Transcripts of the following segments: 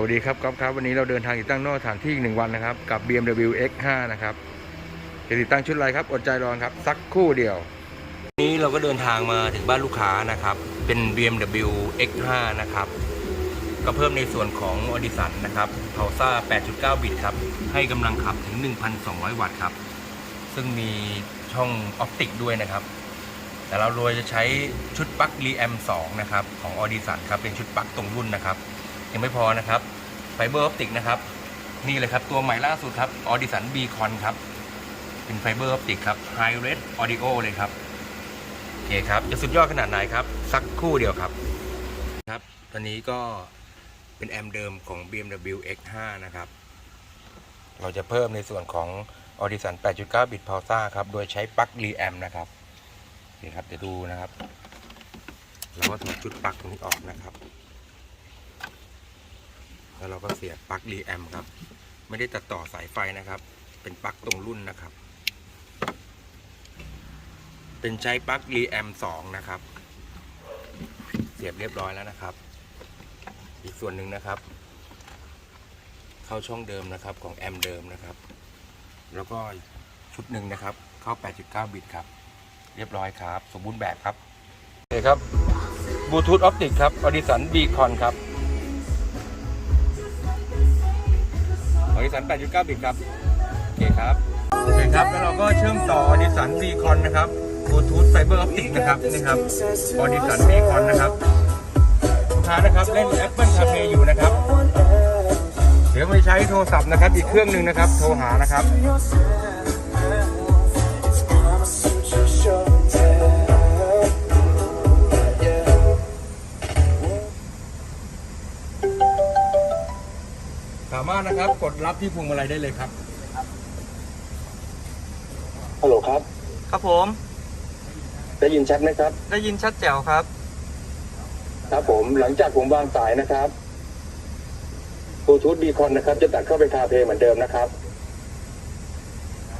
สวัสดีครับก๊อฟครับ วันนี้เราเดินทางติดตั้งนอกสถานที่อีกหนึ่งวันนะครับ กับ BMW X5 นะครับจะติดตั้งชุดอะไรครับ อดใจรอครับ สักคู่เดียววันนี้เราก็เดินทางมาถึงบ้านลูกค้านะครับ เป็น BMW X5 นะครับ ก็เพิ่มในส่วนของออดิสันนะครับเทาซ่า 8.9 บิตครับ ให้กำลังขับถึง 1,200 วัตต์ครับ ซึ่งมีช่องออปติกด้วยนะครับ แต่เราโดยจะใช้ชุดปลั๊ก Ream 2 นะครับ ของออดิสันครับ เป็นชุดปลั๊กตรงรุ่นนะครับ ยังไม่พอนะครับไฟเบอร์ออปติกนะครับ นี่เลยครับ ตัวใหม่ล่าสุดครับออดิสัน Beacon ครับ เป็นไฟเบอร์ออปติกครับ High Res Audio เลยครับโอเคครับ จะสุดยอดขนาดไหนครับ สักคู่เดียวครับครับ ตอนนี้ก็เป็นแอมเดิมของ BMW X5 นะครับ เราจะเพิ่มในส่วนของ Audition 8.9 บิต Pulsar ครับ โดยใช้ปลั๊ก Ream นะครับนี่ครับเดี๋ยวดูนะครับ เราก็ถอดชุดปลั๊กตรงนี้ออกนะครับ แล้วเราก็เสียบปลั๊ก Ream ครับ ไม่ได้ตัดต่อสายไฟนะครับ เป็นปลั๊กตรงรุ่นนะครับ เป็นใช้ปลั๊ก Ream 2นะครับ เสียบเรียบร้อยแล้วนะครับ อีกส่วนหนึ่งนะครับ เข้าช่องเดิมนะครับของแอมเดิมนะครับ แล้วก็ชุดหนึ่งนะครับ เข้า 8.9 บิตครับ เรียบร้อยครับ สมบูรณ์แบบครับโอเคครับบลูทูธออปติกครับออดิสันบีคอนครับ ออดิสัน8.9 บิตครับ โอเคครับ โอเคครับ แล้วเราก็เชื่อมต่อออดิสันบีคอนนะครับบลูทูธไฟเบอร์ออปติกนะครับ นี่ครับออดิสันบีคอนนะครับลูกค้านะครับเล่น Apple CarPlay อยู่นะครับ เดี๋ยวไม่ใช้โทรศัพท์นะครับ อีกเครื่องหนึ่งนะครับ โทรหานะครับามารถนะครับกดรับที่พวงมาลัยได้เลยครับ ฮัลโหลครับ ครับผม ได้ยินชัดไหมครับ ได้ยินชัดแจ๋วครับ ครับผม หลังจากผมวางสายนะครับบลูทูธบีคอนนะครับ จะตัดเข้าไปคาเพลงเหมือนเดิมนะครับ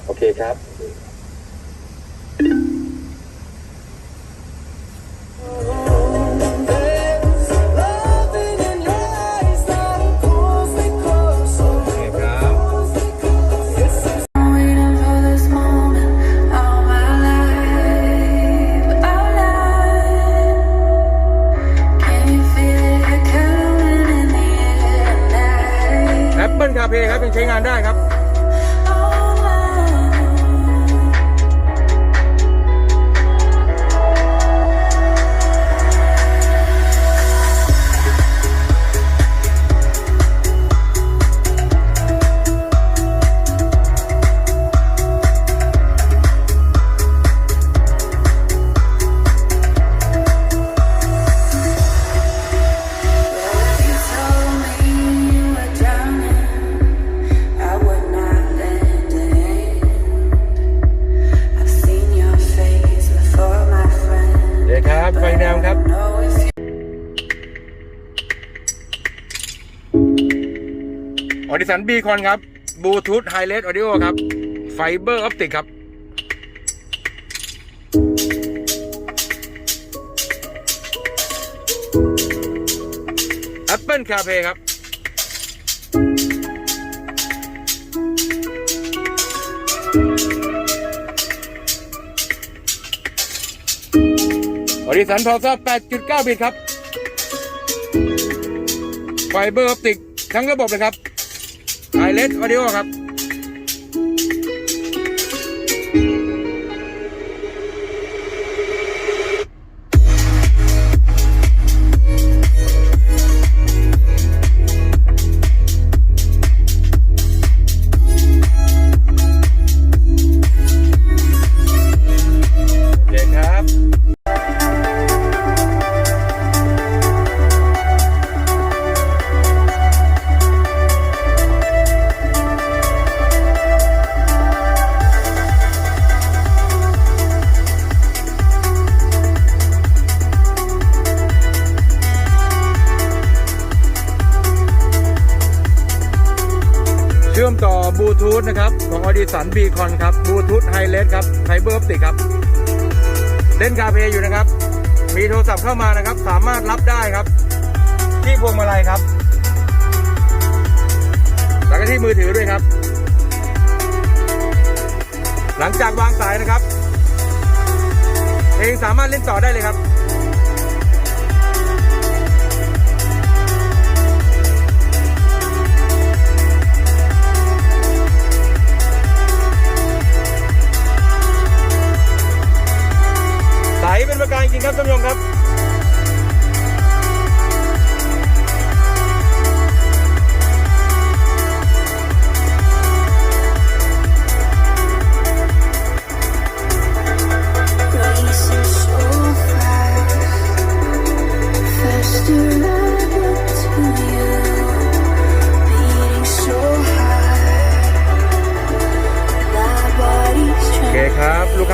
โอเคครับ ครับยังใช้งานได้ครับ ออดิสันบีคอนครับบลูทูธไฮเลสออดิโอครับ ไฟเบอร์ออปติกครับ Apple CarPlay ครับออดิสันพาวซ่า8.9 บิตครับ ไฟเบอร์ออปติกทั้งระบบเลยครับ ไฮเลสออดิโอครับ ธนะครับ ของ Audison Beacon ครับบลูทูธไฮเลสครับไฟเบอร์ออปติกครับ เล่นคาเพย์อยู่นะครับ มีโทรศัพท์เข้ามานะครับ สามารถรับได้ครับ ที่พวงมาลัยครับแต่ก็ที่มือถือด้วยครับ หลังจากวางสายนะครับเพลงสามารถเล่นต่อได้เลยครับ เป็นประการจริงครับท่านผู้ชมครับ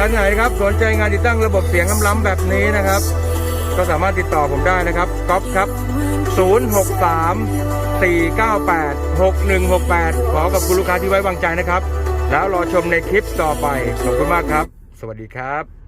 านไหนครับสนใจงานติดตั้งระบบเสียงล้ำๆแบบนี้นะครับ ก็สามารถติดต่อผมได้นะครับก๊อฟครับ 063 498 6168 ขอขอบคุณลูกค้าที่ไว้วางใจนะครับ แล้วรอชมในคลิปต่อไปขอบคุณมากครับ สวัสดีครับ